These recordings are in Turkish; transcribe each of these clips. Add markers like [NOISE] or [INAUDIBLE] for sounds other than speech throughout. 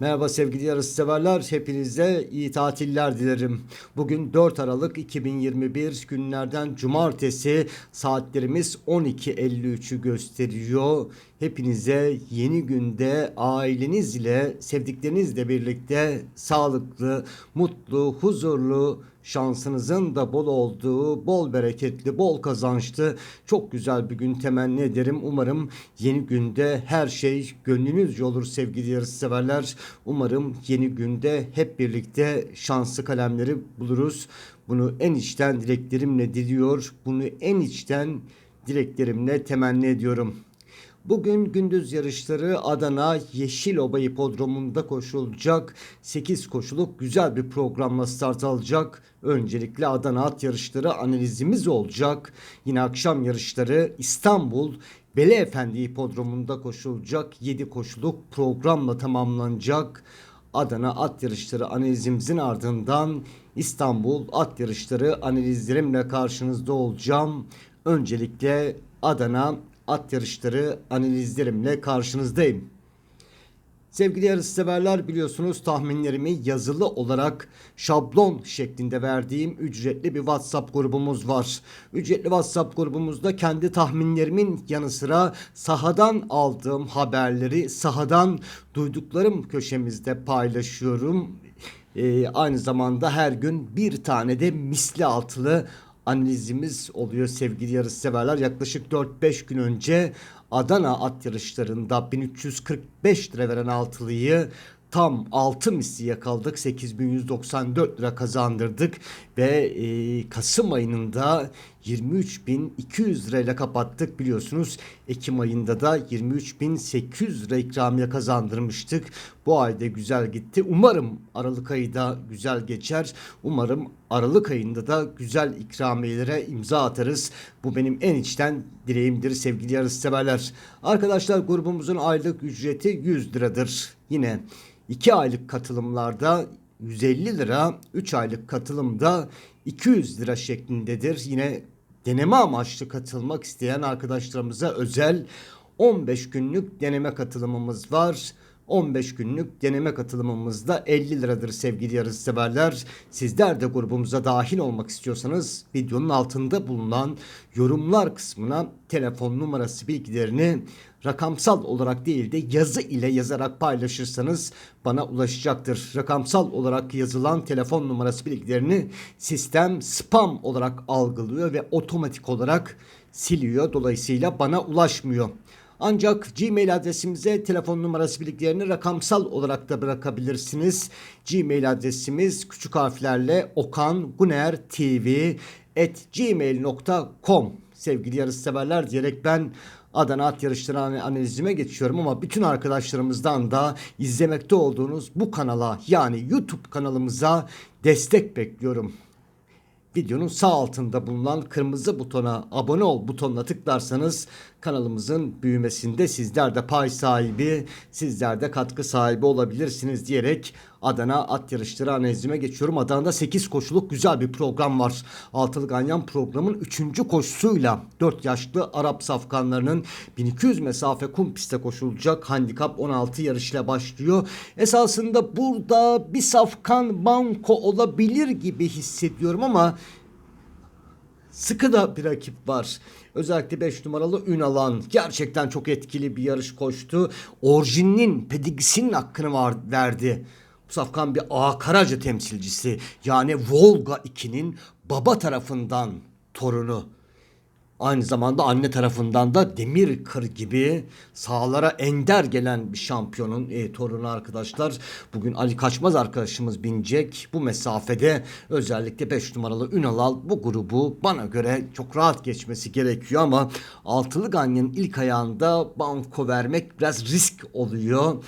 Merhaba sevgili yarışseverler. Hepinize iyi tatiller dilerim. Bugün 4 Aralık 2021 günlerden cumartesi saatlerimiz 12.53'ü gösteriyor. Hepinize yeni günde ailenizle, ile sevdiklerinizle birlikte sağlıklı, mutlu, huzurlu, şansınızın da bol olduğu, bol bereketli, bol kazançlı, çok güzel bir gün temenni ederim. Umarım yeni günde her şey gönlünüzce olur sevgili yarışseverler. Umarım yeni günde hep birlikte şanslı kalemleri buluruz. Bunu en içten dileklerimle diliyor. Bunu en içten dileklerimle temenni ediyorum. Bugün gündüz yarışları Adana Yeşiloba Hipodromu'nda koşulacak. 8 koşuluk güzel bir programla start alacak. Öncelikle Adana at yarışları analizimiz olacak. Yine akşam yarışları İstanbul Bele Efendi Hipodromu'nda koşulacak. 7 koşuluk programla tamamlanacak. Adana at yarışları analizimizin ardından İstanbul at yarışları analizlerimle karşınızda olacağım. Öncelikle Adana at yarışları analizlerimle karşınızdayım. Sevgili yarışseverler biliyorsunuz tahminlerimi yazılı olarak şablon şeklinde verdiğim ücretli bir WhatsApp grubumuz var. Ücretli WhatsApp grubumuzda kendi tahminlerimin yanı sıra sahadan aldığım haberleri sahadan duyduklarım köşemizde paylaşıyorum. Ee, aynı zamanda her gün bir tane de misli altılı analizimiz oluyor sevgili yarışseverler. Yaklaşık 4-5 gün önce Adana at yarışlarında 1345 lira veren altılıyı tam 6 misli yakaladık. 8194 lira kazandırdık ve e, Kasım ayının da 23.200 lirayla kapattık biliyorsunuz. Ekim ayında da 23.800 lira ikramiye kazandırmıştık. Bu ayda güzel gitti. Umarım Aralık ayı da güzel geçer. Umarım Aralık ayında da güzel ikramiyelere imza atarız. Bu benim en içten dileğimdir sevgili yarışseverler. Arkadaşlar grubumuzun aylık ücreti 100 liradır. Yine 2 aylık katılımlarda 150 lira, 3 aylık katılımda 200 lira şeklindedir. Yine deneme amaçlı katılmak isteyen arkadaşlarımıza özel 15 günlük deneme katılımımız var. 15 günlük deneme katılımımızda 50 liradır sevgili yarışseverler. Sizler de grubumuza dahil olmak istiyorsanız videonun altında bulunan yorumlar kısmına telefon numarası bilgilerini rakamsal olarak değil de yazı ile yazarak paylaşırsanız bana ulaşacaktır. Rakamsal olarak yazılan telefon numarası bilgilerini sistem spam olarak algılıyor ve otomatik olarak siliyor. Dolayısıyla bana ulaşmıyor. Ancak Gmail adresimize telefon numarası bilgilerini rakamsal olarak da bırakabilirsiniz. Gmail adresimiz küçük harflerle okangunertv at gmail.com sevgili yarışseverler diyerek ben Adana at yarışları analizime geçiyorum ama bütün arkadaşlarımızdan da izlemekte olduğunuz bu kanala yani YouTube kanalımıza destek bekliyorum. Videonun sağ altında bulunan kırmızı butona abone ol butonuna tıklarsanız kanalımızın büyümesinde sizler de pay sahibi, sizler de katkı sahibi olabilirsiniz diyerek Adana at yarışları analizime geçiyorum. Adana'da 8 koşuluk güzel bir program var. Altılı Ganyan programın 3. koşusuyla 4 yaşlı Arap safkanlarının 1200 mesafe kum pistte koşulacak. Handikap 16 yarışla başlıyor. Esasında burada bir safkan banko olabilir gibi hissediyorum ama sıkı da bir rakip var. Özellikle 5 numaralı Ünalan gerçekten çok etkili bir yarış koştu. Orijinin pedigisinin hakkını var, verdi. Safkan bir A Karaca temsilcisi. Yani Volga 2'nin baba tarafından torunu. Aynı zamanda anne tarafından da demir kır gibi sahalara ender gelen bir şampiyonun e, torunu arkadaşlar. Bugün Ali Kaçmaz arkadaşımız binecek. Bu mesafede özellikle 5 numaralı Ünalal bu grubu bana göre çok rahat geçmesi gerekiyor ama altılı ganyanın ilk ayağında banko vermek biraz risk oluyor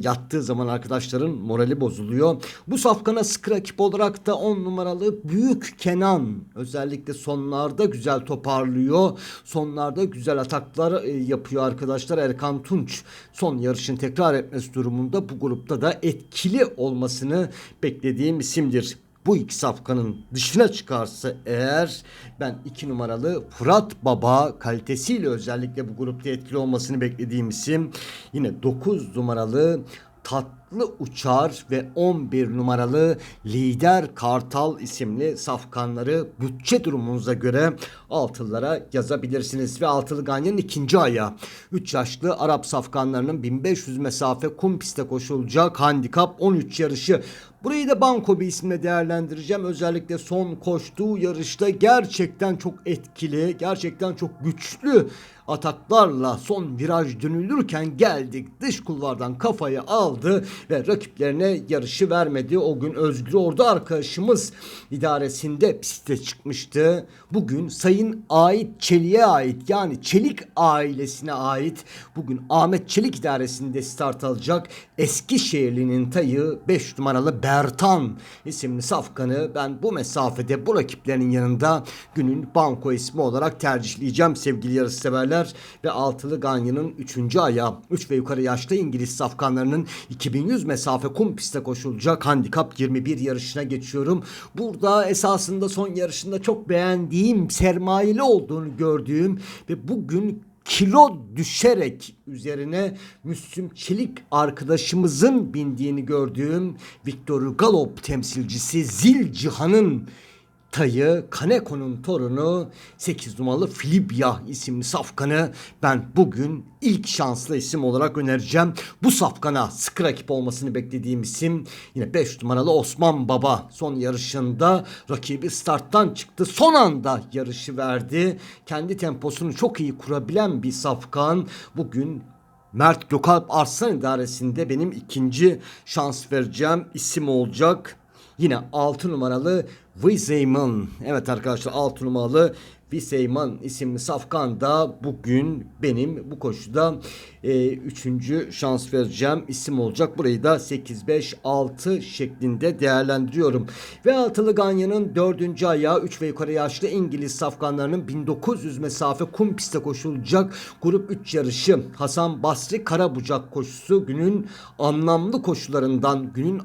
yattığı zaman arkadaşların morali bozuluyor. Bu safkana sıkı rakip olarak da 10 numaralı Büyük Kenan özellikle sonlarda güzel toparlıyor. Sonlarda güzel ataklar e, yapıyor arkadaşlar. Erkan Tunç son yarışın tekrar etmesi durumunda bu grupta da etkili olmasını beklediğim isimdir bu iki safkanın dışına çıkarsa eğer ben iki numaralı Fırat Baba kalitesiyle özellikle bu grupta etkili olmasını beklediğim isim yine dokuz numaralı Tat Tatlı Uçar ve 11 numaralı Lider Kartal isimli safkanları bütçe durumunuza göre altılılara yazabilirsiniz. Ve altılı ganyanın ikinci ayağı. 3 yaşlı Arap safkanlarının 1500 mesafe kum piste koşulacak handikap 13 yarışı. Burayı da Banko bir isimle değerlendireceğim. Özellikle son koştuğu yarışta gerçekten çok etkili, gerçekten çok güçlü ataklarla son viraj dönülürken geldik. Dış kulvardan kafayı aldı ve rakiplerine yarışı vermedi. O gün Özgür Ordu arkadaşımız idaresinde piste çıkmıştı. Bugün Sayın Ait Çelik'e ait yani Çelik ailesine ait bugün Ahmet Çelik idaresinde start alacak Eskişehirli'nin tayı 5 numaralı Bertan isimli safkanı ben bu mesafede bu rakiplerinin yanında günün banko ismi olarak tercihleyeceğim sevgili yarışseverler ve altılı Ganyan'ın 3. ayağı 3 ve yukarı yaşlı İngiliz safkanlarının 2100 mesafe kum piste koşulacak handikap 21 yarışına geçiyorum. Burada esasında son yarışında çok beğendiğim sermayeli olduğunu gördüğüm ve bugün kilo düşerek üzerine Müslüm Çelik arkadaşımızın bindiğini gördüğüm Victor Galop temsilcisi Zil Cihan'ın tayı Kaneko'nun torunu 8 numaralı Filibya isimli safkanı ben bugün ilk şanslı isim olarak önereceğim. Bu safkana sıkı rakip olmasını beklediğim isim yine 5 numaralı Osman Baba son yarışında rakibi starttan çıktı. Son anda yarışı verdi. Kendi temposunu çok iyi kurabilen bir safkan. Bugün Mert Gökalp Arslan idaresinde benim ikinci şans vereceğim isim olacak. Yine 6 numaralı Viseyman. Evet arkadaşlar 6 numaralı Viseyman isimli safkan da bugün benim bu koşuda 3. E, şans vereceğim isim olacak. Burayı da 8-5-6 şeklinde değerlendiriyorum. Ve altılı Ganya'nın 4. ayağı 3 ve yukarı yaşlı İngiliz safkanlarının 1900 mesafe kum piste koşulacak grup 3 yarışı. Hasan Basri Karabucak koşusu günün anlamlı koşularından günün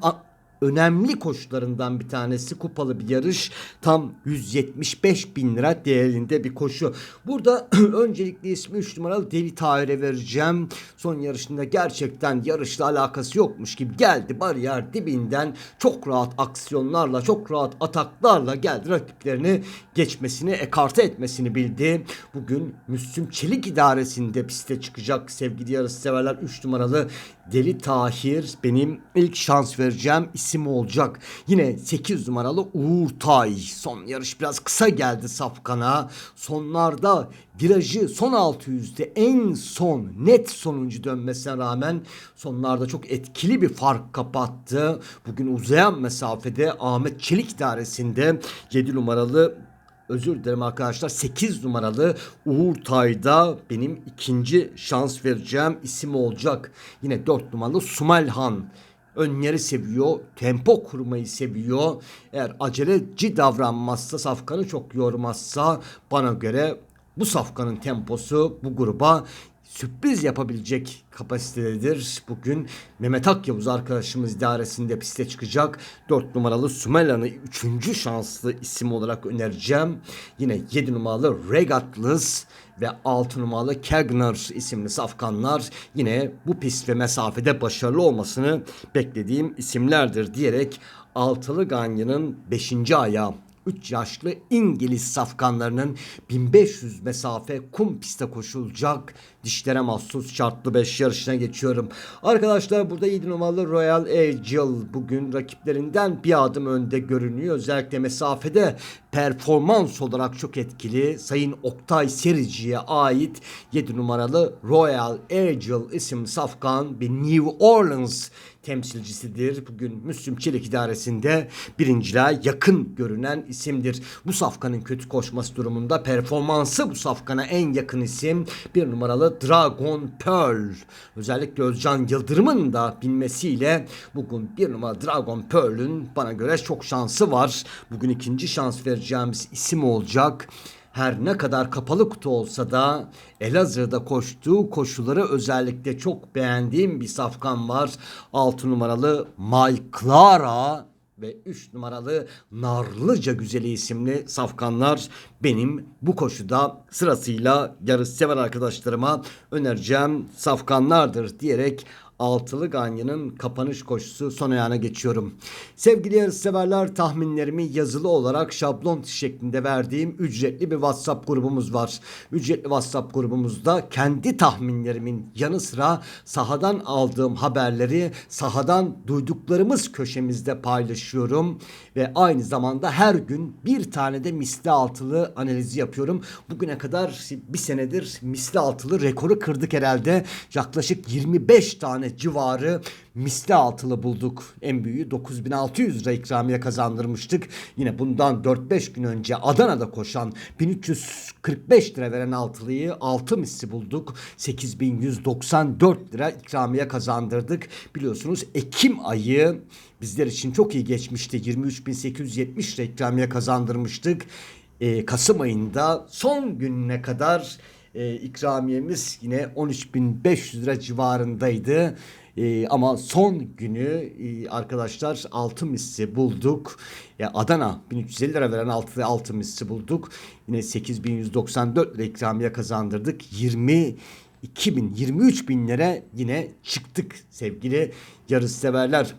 önemli koşularından bir tanesi kupalı bir yarış. Tam 175 bin lira değerinde bir koşu. Burada [CLEARS THROAT] öncelikle ismi 3 numaralı Deli Tahir'e vereceğim. Son yarışında gerçekten yarışla alakası yokmuş gibi geldi bariyer dibinden çok rahat aksiyonlarla çok rahat ataklarla geldi rakiplerini geçmesini ekarte etmesini bildi. Bugün Müslüm Çelik idaresinde piste çıkacak sevgili yarış severler 3 numaralı Deli Tahir benim ilk şans vereceğim isim olacak. Yine 8 numaralı Uğur Tay. Son yarış biraz kısa geldi Safkan'a. Sonlarda virajı son 600'de en son net sonuncu dönmesine rağmen sonlarda çok etkili bir fark kapattı. Bugün uzayan mesafede Ahmet Çelik idaresinde 7 numaralı özür dilerim arkadaşlar 8 numaralı Uğur Tay'da benim ikinci şans vereceğim isim olacak. Yine 4 numaralı Sumelhan önleri seviyor, tempo kurmayı seviyor. Eğer aceleci davranmazsa, safkanı çok yormazsa bana göre bu safkanın temposu bu gruba sürpriz yapabilecek kapasitededir. Bugün Mehmet Akyavuz arkadaşımız idaresinde piste çıkacak. 4 numaralı Sumelan'ı 3. şanslı isim olarak önereceğim. Yine 7 numaralı Regatless ve 6 numaralı Kegner isimli safkanlar yine bu pist ve mesafede başarılı olmasını beklediğim isimlerdir diyerek altılı Ganyan'ın 5. ayağı 3 yaşlı İngiliz safkanlarının 1500 mesafe kum piste koşulacak dişlere mahsus şartlı 5 yarışına geçiyorum. Arkadaşlar burada 7 numaralı Royal Angel bugün rakiplerinden bir adım önde görünüyor. Özellikle mesafede performans olarak çok etkili. Sayın Oktay Serici'ye ait 7 numaralı Royal Angel isim safkan bir New Orleans temsilcisidir. Bugün Müslüm Çelik idaresinde birinciliğe yakın görünen isimdir. Bu safkanın kötü koşması durumunda performansı bu safkana en yakın isim bir numaralı Dragon Pearl. Özellikle Özcan Yıldırım'ın da binmesiyle bugün bir numaralı Dragon Pearl'ün bana göre çok şansı var. Bugün ikinci şans vereceğimiz isim olacak her ne kadar kapalı kutu olsa da Elazığ'da koştuğu koşuları özellikle çok beğendiğim bir safkan var. 6 numaralı May Clara ve 3 numaralı Narlıca Güzeli isimli safkanlar benim bu koşuda sırasıyla yarış sever arkadaşlarıma önereceğim safkanlardır diyerek altılı ganyanın kapanış koşusu son ayağına geçiyorum. Sevgili yarışseverler tahminlerimi yazılı olarak şablon şeklinde verdiğim ücretli bir WhatsApp grubumuz var. Ücretli WhatsApp grubumuzda kendi tahminlerimin yanı sıra sahadan aldığım haberleri sahadan duyduklarımız köşemizde paylaşıyorum ve aynı zamanda her gün bir tane de misli altılı analizi yapıyorum. Bugüne kadar bir senedir misli altılı rekoru kırdık herhalde. Yaklaşık 25 tane civarı misli altılı bulduk. En büyüğü 9600 lira ikramiye kazandırmıştık. Yine bundan 4-5 gün önce Adana'da koşan 1345 lira veren altılıyı 6 misli bulduk. 8194 lira ikramiye kazandırdık. Biliyorsunuz Ekim ayı bizler için çok iyi geçmişti. 23.870 lira ikramiye kazandırmıştık. Ee, Kasım ayında son gününe kadar e, ikramiyemiz yine 13.500 lira civarındaydı. E, ama son günü e, arkadaşlar altın misli bulduk. Ya Adana 1350 lira veren altı altın misli bulduk. Yine 8194 lira ikramiye kazandırdık. 20 2000 23 binlere yine çıktık sevgili yarışseverler.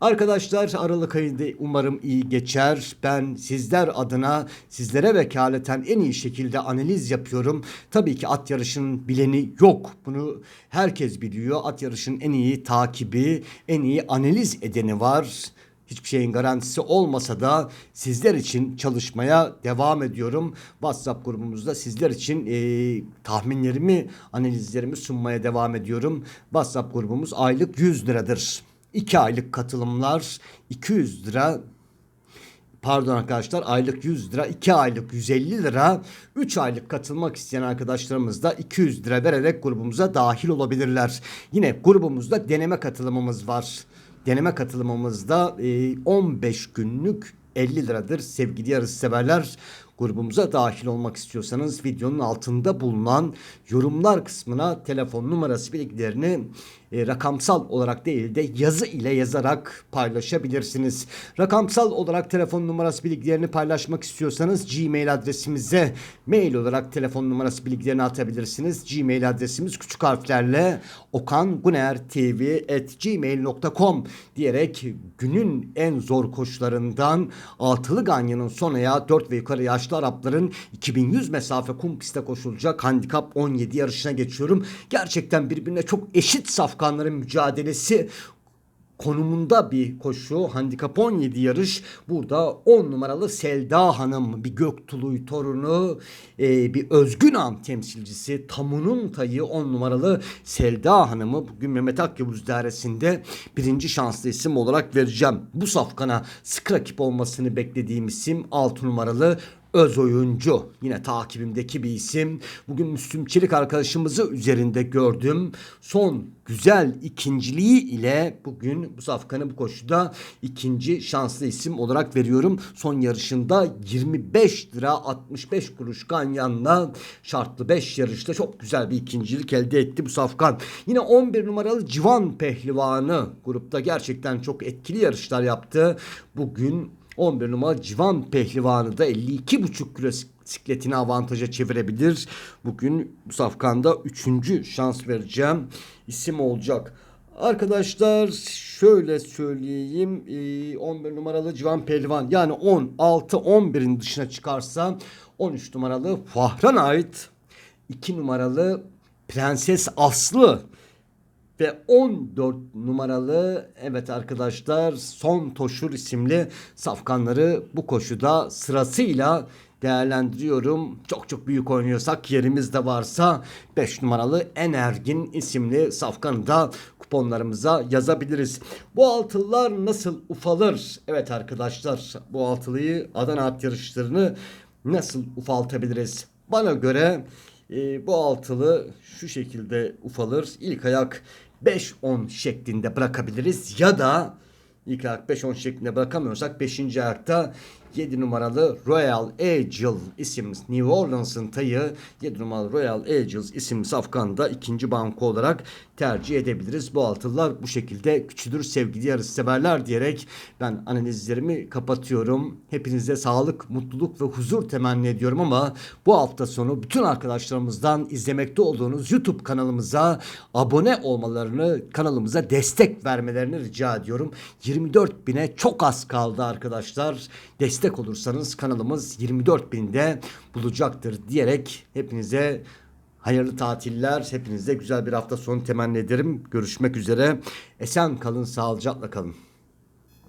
Arkadaşlar Aralık ayında umarım iyi geçer. Ben sizler adına sizlere vekaleten en iyi şekilde analiz yapıyorum. Tabii ki at yarışının bileni yok. Bunu herkes biliyor. At yarışının en iyi takibi, en iyi analiz edeni var. Hiçbir şeyin garantisi olmasa da sizler için çalışmaya devam ediyorum. WhatsApp grubumuzda sizler için e, tahminlerimi, analizlerimi sunmaya devam ediyorum. WhatsApp grubumuz aylık 100 liradır. 2 aylık katılımlar 200 lira pardon arkadaşlar aylık 100 lira 2 aylık 150 lira 3 aylık katılmak isteyen arkadaşlarımız da 200 lira vererek grubumuza dahil olabilirler. Yine grubumuzda deneme katılımımız var. Deneme katılımımızda 15 günlük 50 liradır sevgili yarış severler. Grubumuza dahil olmak istiyorsanız videonun altında bulunan yorumlar kısmına telefon numarası bilgilerini e, rakamsal olarak değil de yazı ile yazarak paylaşabilirsiniz. Rakamsal olarak telefon numarası bilgilerini paylaşmak istiyorsanız Gmail adresimize mail olarak telefon numarası bilgilerini atabilirsiniz. Gmail adresimiz küçük harflerle okangunertv.gmail.com diyerek günün en zor koşularından altılı ganyanın son ayağı 4 ve yukarı yaşlı Arapların 2100 mesafe kum pistte koşulacak handikap 17 yarışına geçiyorum. Gerçekten birbirine çok eşit safkanların mücadelesi konumunda bir koşu. Handikap 17 yarış. Burada 10 numaralı Selda Hanım bir Göktuluy torunu e, bir Özgün An temsilcisi Tamun'un tayı 10 numaralı Selda Hanım'ı bugün Mehmet Akyavuz dairesinde birinci şanslı isim olarak vereceğim. Bu safkana sık rakip olmasını beklediğim isim 6 numaralı öz oyuncu. Yine takibimdeki bir isim. Bugün Müslüm Çelik arkadaşımızı üzerinde gördüm. Son güzel ikinciliği ile bugün bu safkanı bu koşuda ikinci şanslı isim olarak veriyorum. Son yarışında 25 lira 65 kuruş Ganyan'la şartlı 5 yarışta çok güzel bir ikincilik elde etti bu safkan. Yine 11 numaralı Civan Pehlivanı grupta gerçekten çok etkili yarışlar yaptı. Bugün 11 numara Civan Pehlivanı da 52,5 kilo sikletini avantaja çevirebilir. Bugün bu safkanda 3. şans vereceğim isim olacak. Arkadaşlar şöyle söyleyeyim 11 numaralı Civan Pehlivan yani 10, 6, 11'in dışına çıkarsa 13 numaralı Fahran ait 2 numaralı Prenses Aslı ve 14 numaralı evet arkadaşlar Son Toşur isimli safkanları bu koşuda sırasıyla değerlendiriyorum. Çok çok büyük oynuyorsak yerimizde varsa 5 numaralı Energin isimli safkanı da kuponlarımıza yazabiliriz. Bu altılılar nasıl ufalır? Evet arkadaşlar bu altılıyı Adana at yarışlarını nasıl ufaltabiliriz? Bana göre e, bu altılı şu şekilde ufalır. İlk ayak 5-10 şeklinde bırakabiliriz ya da ilk ayak 5-10 şeklinde bırakamıyorsak 5. ayakta 7 numaralı Royal Angel isimli New Orleans'ın tayı 7 numaralı Royal Angels isimli safkanda ikinci banko olarak tercih edebiliriz. Bu altılılar bu şekilde küçülür sevgili yarışseverler diyerek ben analizlerimi kapatıyorum. Hepinize sağlık, mutluluk ve huzur temenni ediyorum ama bu hafta sonu bütün arkadaşlarımızdan izlemekte olduğunuz YouTube kanalımıza abone olmalarını, kanalımıza destek vermelerini rica ediyorum. 24 bine çok az kaldı arkadaşlar. Destek olursanız kanalımız 24 binde bulacaktır diyerek hepinize hayırlı tatiller, hepinize güzel bir hafta sonu temenni ederim. Görüşmek üzere. Esen kalın, sağlıcakla kalın.